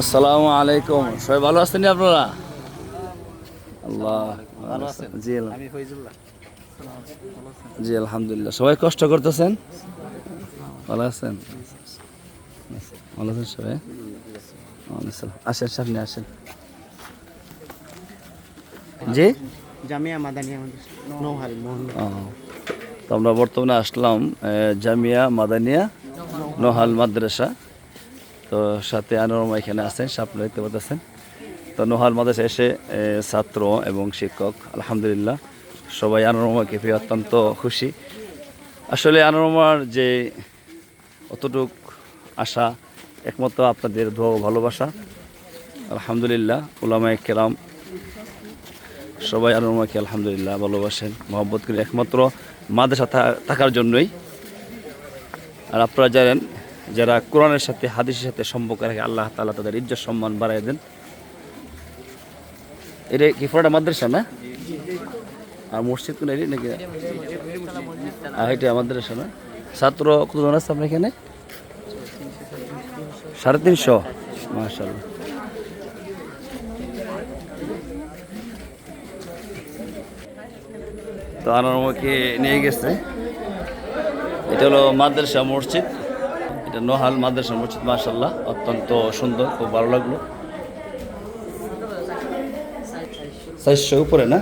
আসসালামু আলাইকুম। সবাই ভালো আছেন আপনারা? আল্লাহ। জি জি আলহামদুলিল্লাহ। সবাই কষ্ট করতেছেন? ভালো আছেন? ভালো আছেন সবাই? আসেন সামনে আসেন। জি? জামিয়া মাদানিয়া নৌহারি তো আমরা বর্তমানে আসলাম জামিয়া মাদানিয়া নোহাল মাদ্রাসা। তো সাথে আনোরমা এখানে আছেন সামনে দেখতে পাচ্ছেন তো নোহাল মাদ্রাসা এসে ছাত্র এবং শিক্ষক, আলহামদুলিল্লাহ। সবাই আনোরমাকে পেয়ে অত্যন্ত খুশি। আসলে আনোরমার যে অতটুক আশা, একমাত্র আপনাদের ধোয়া ভালোবাসা। আলহামদুলিল্লাহ, উলামায়ে কেরাম সবাই আনুমাকে আলহামদুলিল্লাহ ভালোবাসেন করি একমাত্র মাদ্রাসা থাকার জন্যই। আর আপনারা জানেন যারা কোরআনের সাথে, হাদিসের সাথে সম্পর্ক রাখে আল্লাহ তালা তাদের ইজ্জত, সম্মান বাড়াই দেন। এটা কি পুরোটা মাদ্রাসা না? আর মসজিদ কোন এটি নাকি? আর এটা মাদ্রাসা না? ছাত্র কতজন আছে আপনার এখানে? সাড়ে তিনশো। মাশাল্লাহ তো আনারমাকে নিয়ে গেছে। এটা হলো মাদ্রাসা মসজিদ। এটা নোহাল মাদ্রাসা মসজিদ মাশাল্লাহ অত্যন্ত সুন্দর, খুব ভালো লাগল। চারশো উপরে না?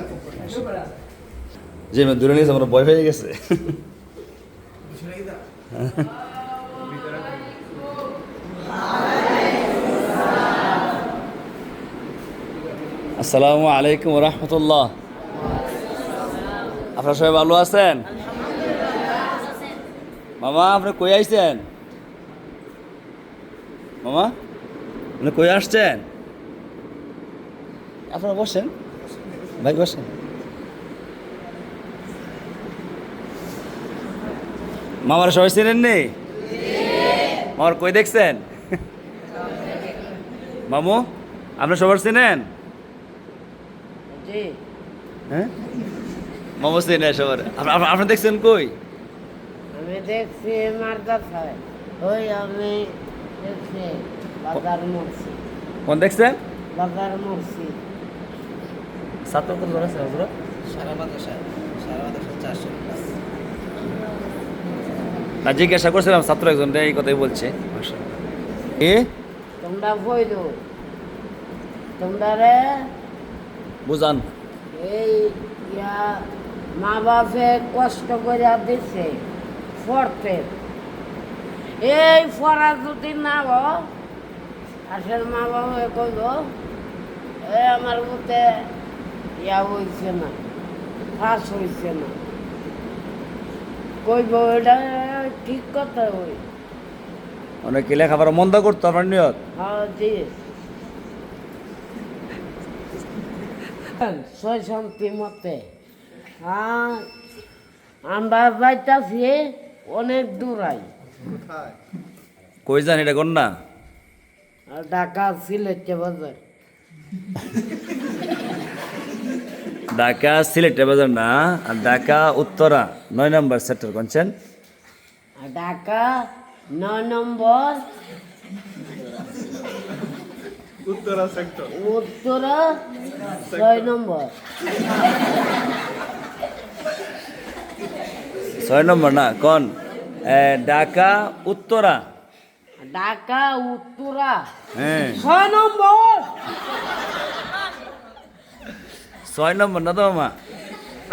যে মেয়ে দূরে নিয়েছে আমার ভয় হয়ে গেছে। আসসালামু আলাইকুম রহমতুল্লাহ। আপনারা সবাই ভালো আছেন? মামা, আপনি কই আইছেন? মামা আপনি কই আসছেন? আপনারা বসেন। ভাই বসেন। মামারা সবাই চেনেন নি? মামার কই দেখছেন? মামু আপনি সবার চেনেন? জি। হ্যাঁ? মামু চেনে সবার। আপনি- আপনি- আপনি দেখছেন কই? আমি দেখছি মাদ্রাসায়। ওই আমি কোন দেখছেন? বাজার মরছি ছাত্র কত জন আছে আপনারা সারা মাদ্রাসা সারা মাদ্রাসা চারশো না জিজ্ঞাসা করছিলাম ছাত্র একজন এই কথাই বলছে। এ? তোমরা বইল। তোমরা রে? বুঝান। এই ইয়া মা বাপে কষ্ট করে দিছে পড়তে। এই পড়া যদি না গো আসলে মা বাবা কইব এ আমার মতে ইয়া হইছে না ফাঁস হইছে না। কইব এটা ঠিক কথা ওই অনেক লেখাপড়া মন্দ করতো আপনার নিয়ত। হ্যাঁ জি। ছয় শান্তি মতে হ্যাঁ আমরা যাইতাছি অনেক দূরাই। কই যান এটা কোন না? আর ঢাকা সিলেটে বাজার। ঢাকা সিলেটে বাজার না আর ঢাকা উত্তরা নয় নম্বর সেক্টর কোনছেন ঢাকা নয় নম্বর উত্তরা ছয় নম্বর। ছয় নম্বর না কোন? ঢাকা উত্তরা। ঢাকা উত্তরা। হ্যাঁ। ছয় নম্বর। ছয় নম্বর না তো মামা?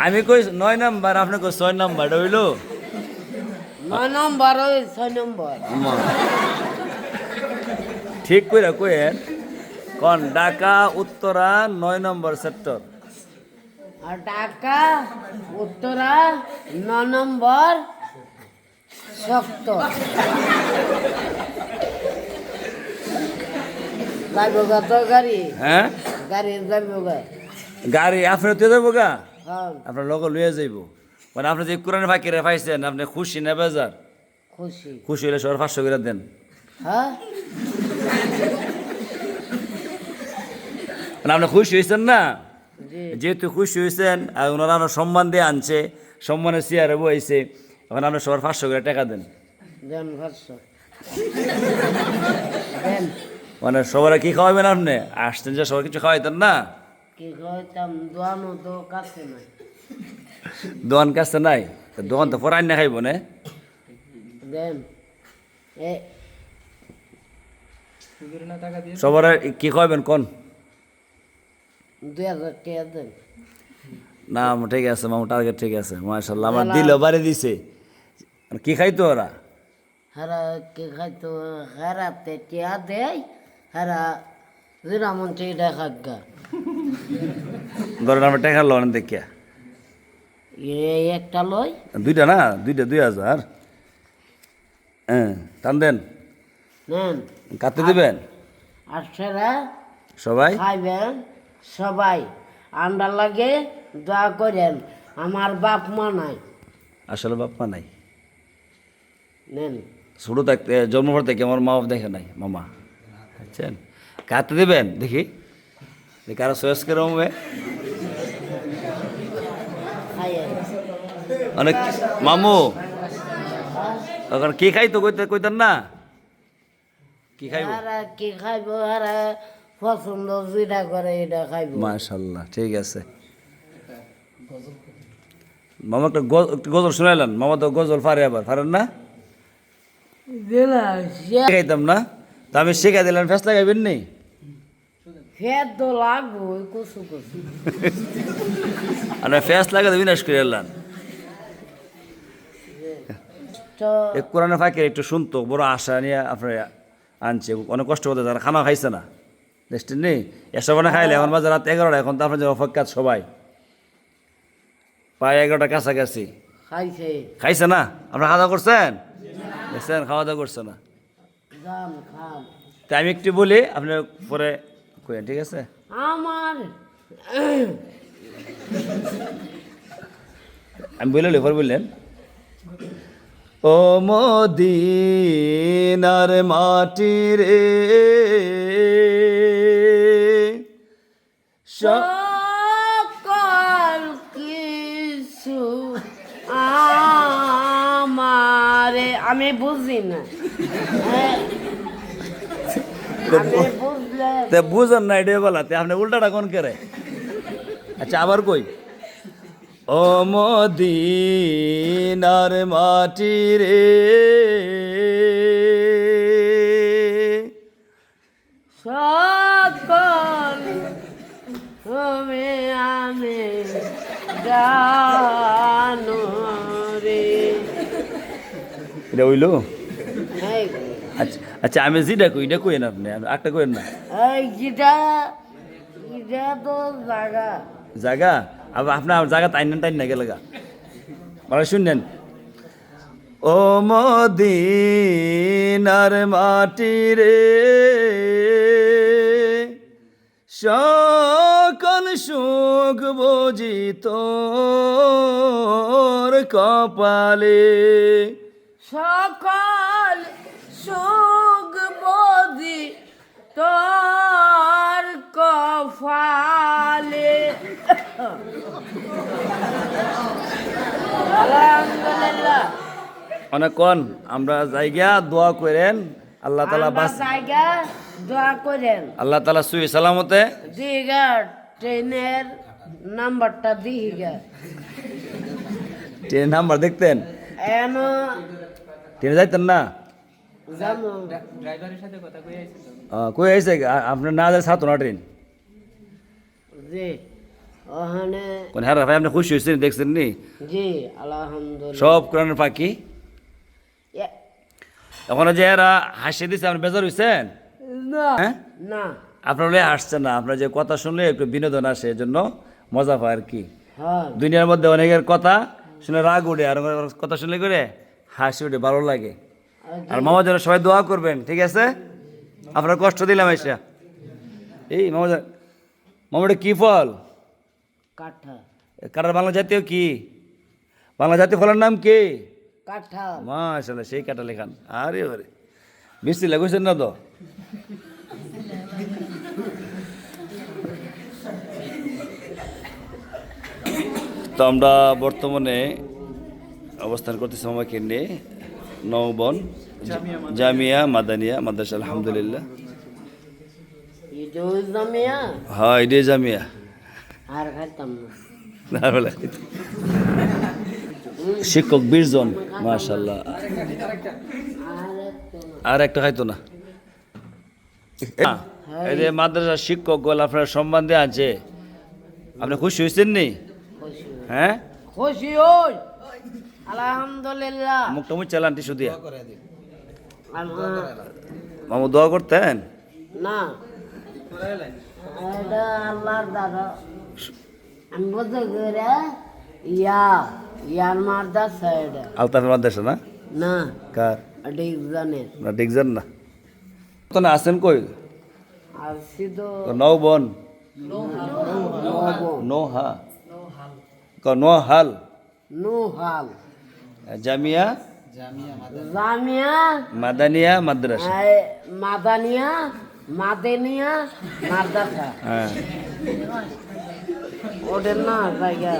আমি কই নয় নম্বর আপনি কই ছয় নম্বর হইল? নয় নম্বর ওই ছয় নম্বর। ঠিক কইরা কইেন কোন ঢাকা উত্তরা নয় নম্বর সেক্টর? আর ঢাকা উত্তরা ন নম্বর সত্তর যাইব গা তো গাড়ি? হ্যাঁ? আপনি তো যাব গা? হ্যাঁ। আপনার লগ লইয়া যাইব। মানে আপনি যে কোরআন পাইছেন আপনি খুশি না বেজার? খুশি। খুশি হলে সবার পাঁচশো করে দেন। হ্যাঁ? মানে আপনি খুশি হয়েছেন না? যেহেতু খুশি হয়েছেন আর ওনারা আপনার সম্মান দিয়ে আনছে সম্মানের চেয়ারে বইছে এখন আপনি সবার পাঁচশো করে টাকা দেন। দেন দেন। মানে সবার কি খাওয়াবেন আপনি? আসছেন যে সবার কিছু খাওয়াইতেন না? কি কইতাম দোয়ানো তো কাছে নাই। দোকান কাছে নাই? তো দোকান তো পরে আইনা খাইব না। দেন। এ সবার কি খাওয়াবেন কোন? দুই হাজার টাকা দেন। না ঠিক আছে মামু টার্গেট ঠিক আছে। মাশাল্লাহ আমার দিল বাড়ি দিছে। আর কি খাইতো ওরা? হারা কি খাইতো? হারাতে টিয়া দেয় হারা যেমন টিয়া খাগা ধরেন আমার টাকা লোন দেখিয়া। এই একটা লই। দুইটা না? দুইটা দুই হাজার। হ্যাঁ টান দেন। নেন। কাটতে দিবেন? আর সেরা সবাই? খাইবেন সবাই। আন্ডা লাগে দোয়া করেন। আমার বাপ মা নাই। আসলে বাপ্পা নাই। নেন ছোটো থাকতে জন্মভর থেকে আমার মা বাপ দেখে নাই মামা। বুঝছেন? কাটতে দিবেন দেখি। আরও সয়েস করে হবে। অনেক মামু এখন কি খাইতো কইতে কইতেন না? কি খাইব? কি খাইব? হারা পছন্দ যেটা করে এটা খাইব। মাশাল্লাহ ঠিক আছে। মামা একটা গজল শুনাইলেন। মামা তো গজল পারে আবার পারেন না? খাইতাম না? তা আমি শিখাই দিলাম ফেস লাগাইবেন নি? ফের তো লাগবো ওই কুসু কুসু। আর ফেস লাগাতে বিনাশ করে এলাম। এক কোরআনে ফাঁকে একটু শুনতো বড় আশা নিয়ে আপনার আনছে। অনেক কষ্ট করতে যারা খানা খাইছে না। দেখছেন নেই এসব না খাইলে এখন বাজার রাত এগারোটা এখন তো আপনার যে অপেক্ষা সবাই। প্রায় এগারোটা কাছাকাছি। খাইছে। খাইছে না? আপনার খাওয়া করছেন? দেখছেন খাওয়া দাওয়া করছে না? তাই আমি একটু বলি আপনি পরে কইেন ঠিক আছে? আমার আমি বললে পরে বললেন। ও মদিনার মাটি রে স- আমি বুঝি না। তে বুঝেন না এটা বলাতে আপনি উল্টাটা কোন করে আচ্ছা আবার কই? ও মদিনার মাটি রে। সকল তুমি আমি জানো। এটা হইল? আচ্ছা আচ্ছা আমি যেটা কই এটা কইন আপনি একটা কইন না। যেটা এটা তো জায়গা জায়গা আবার আপনার জায়গা টাইন টাইন না গেলে গা। মানে শুনলেন ও মদিনার মাটি রে সকল সুখ বুঝি তোর কপালে। সকল সুখ বোধি তোর কফালে আলহামদুলিল্লাহ। অনেকক্ষণ আমরা জায়গা দোয়া করেন আল্লাহ তালা বাস জায়গা দোয়া করেন। আল্লাহ তালা সুই সালামতে। দিঘা ট্রেনের নাম্বারটা দিঘা। ট্রেন নাম্বার দেখতেন? এন ট্রেনে যাইতেন না? কই আইসে আপনার না যায় সাত না ট্রেন? কোন হ্যাঁ ভাই আপনি খুশি হয়েছেন দেখছেন নি? জি আলহামদুলিল্লাহ। সব কোরআনের পাখি? এখন যে এরা হাসি দিছে আপনি বেজার হয়েছেন না হ্যাঁ? না। আপনার বলে হাসছেন না আপনার যে কথা শুনলে একটু বিনোদন আসে এজন্য মজা পায় আর কি। দুনিয়ার মধ্যে অনেকের কথা শুনে রাগ উঠে আর কথা শুনলে করে হাসি উঠে ভালো লাগে। আর মামা যেন সবাই দোয়া করবেন ঠিক আছে? আপনার কষ্ট দিলাম এসে এই মামা মামাটা কি ফল? কাঠা কাটার বাংলা জাতীয় কি? বাংলা জাতীয় ফলের নাম কি? কাঠা মাশাল্লাহ সেই কাটা লেখান আরে আরে মিষ্টি লাগুছেন না তো? তো আমরা বর্তমানে অবস্থান করতেছি আমাকে নিয়ে নবন জামিয়া মাদানিয়া মাদ্রাসা আলহামদুলিল্লাহ। জামিয়া? হ্যাঁ এটাই জামিয়া। আর খাইতাম না। না শিক্ষক বিশ জন মাশাল্লাহ আর একটু খাইতো না। এই যে মাদ্রাসার শিক্ষক গোল আপনার সম্বন্ধে আছে আপনি খুশি হয়েছেন নি? হ্যাঁ? খুশি হই। আলহামদুলিল্লাহ। মুখটা মুখ চালান টিসু দিয়া। মামু দোয়া করতেন? না। এটা আল্লাহর দাদা। আমি বলতে করে ইয়া ইয়ার মারদা সাইড আলতাফের মাদ্রাসা না? না। কার? এটা না ডিগজান না। তো না আছেন কই? আর সিধু তো নৌ বন। নব নো হা ক নো হাল? নুহাল জামিয়া? জামিয়া মাদানিয়া। মাদ্রাসা। মাদানিয়া মাদেনিয়া মাদ্রাসা। হ্যাঁ। ওদের না জায়গা।